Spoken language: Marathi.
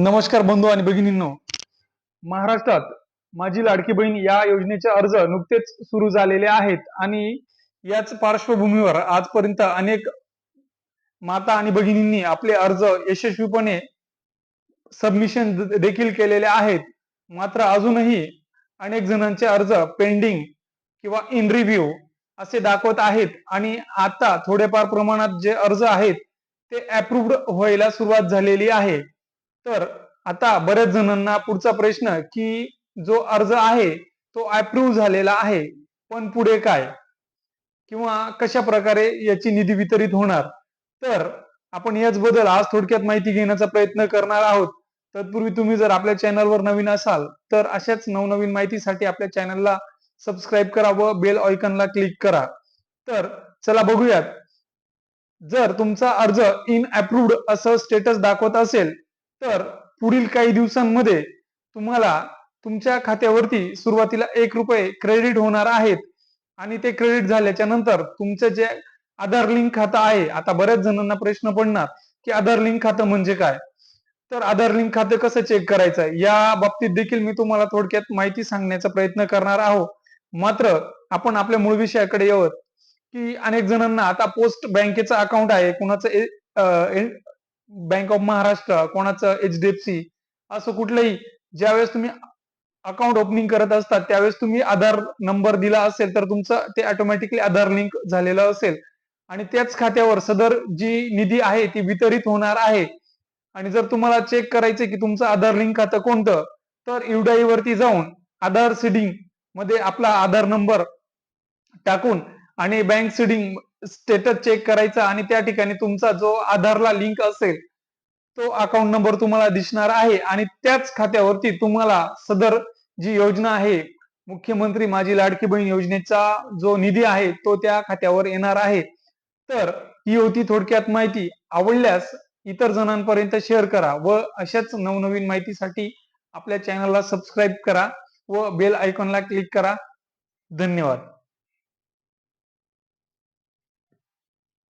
नमस्कार बंधू आणि भगिनींनो. महाराष्ट्रात माझी लाडकी बहीण या योजनेचे अर्ज नुकतेच सुरू झालेले आहेत आणि याच पार्श्वभूमीवर आजपर्यंत अनेक माता आणि भगिनींनी आपले अर्ज यशस्वीपणे सबमिशन देखील केलेले आहेत. मात्र अजूनही अनेक जणांचे अर्ज पेंडिंग किंवा इन रिव्ह्यू असे दाखवत आहेत आणि आता थोडेफार प्रमाणात जे अर्ज आहेत ते अप्रुव्ड व्हायला सुरुवात झालेली आहे. तर आता बऱ्याच जणांना पुढचा प्रश्न की जो अर्ज आहे तो अप्रूव्ह झालेला आहे पण पुढे काय? किंवा कशा प्रकारे याची निधी वितरित होणार? तर आपण याच बद्दल आज थोडक्यात माहिती घेण्याचा प्रयत्न करणार आहोत. तत्पूर्वी तुम्ही जर आपल्या चॅनलवर नवीन असाल तर अशाच नवनवीन माहितीसाठी आपल्या चॅनलला सबस्क्राईब करा व बेल ऑयकनला क्लिक करा. तर चला बघूयात. जर तुमचा अर्ज इन अप्रूव्ड असं स्टेटस दाखवत असेल तर पुढील काही दिवसांमध्ये तुम्हाला तुमच्या खात्यावरती सुरुवातीला एक रुपये क्रेडिट होणार आहेत. आणि ते क्रेडिट झाल्याच्यानंतर तुमचं जे आधार लिंक खातं आहे आता बऱ्याच जणांना प्रश्न पडणार की आधार लिंक खातं म्हणजे काय? तर आधार लिंक खातं कसं चेक करायचं? या बाबतीत देखील मी तुम्हाला थोडक्यात माहिती सांगण्याचा प्रयत्न करणार आहोत मात्र आपण आपल्या मूळ विषयाकडे येऊत की अनेक जणांना आता पोस्ट बँकेचं अकाउंट आहे कोणाचं बँक ऑफ महाराष्ट्र कोणाचं एच डी एफ सी असं कुठलंही ज्यावेळेस तुम्ही अकाउंट ओपनिंग करत असतात त्यावेळेस तुम्ही आधार नंबर दिला असेल तर तुमचं ते ऑटोमॅटिकली आधार लिंक झालेलं असेल. आणि त्याच खात्यावर सदर जी निधी आहे ती वितरित होणार आहे. आणि जर तुम्हाला चेक करायचं की तुमचं आधार लिंक खातं कोणतं तर युडाई वरती जाऊन आधार सीडिंगमध्ये आपला आधार नंबर टाकून आणि बँक सीडिंग स्टेटस चेक करायचा आणि त्या ठिकाणी तुमचा जो आधारला लिंक असेल तो अकाउंट नंबर तुम्हाला दिसणार आहे. आणि त्याच खात्यावरती तुम्हाला सदर जी योजना आहे मुख्यमंत्री माझी लाडकी बहीण योजनेचा जो निधी आहे तो त्या खात्यावर येणार आहे. तर ही होती थोडक्यात माहिती. आवडल्यास इतर जणांपर्यंत शेअर करा व अशाच नवनवीन माहितीसाठी आपल्या चॅनलला सबस्क्राईब करा व बेल आयकॉनला क्लिक करा. धन्यवाद.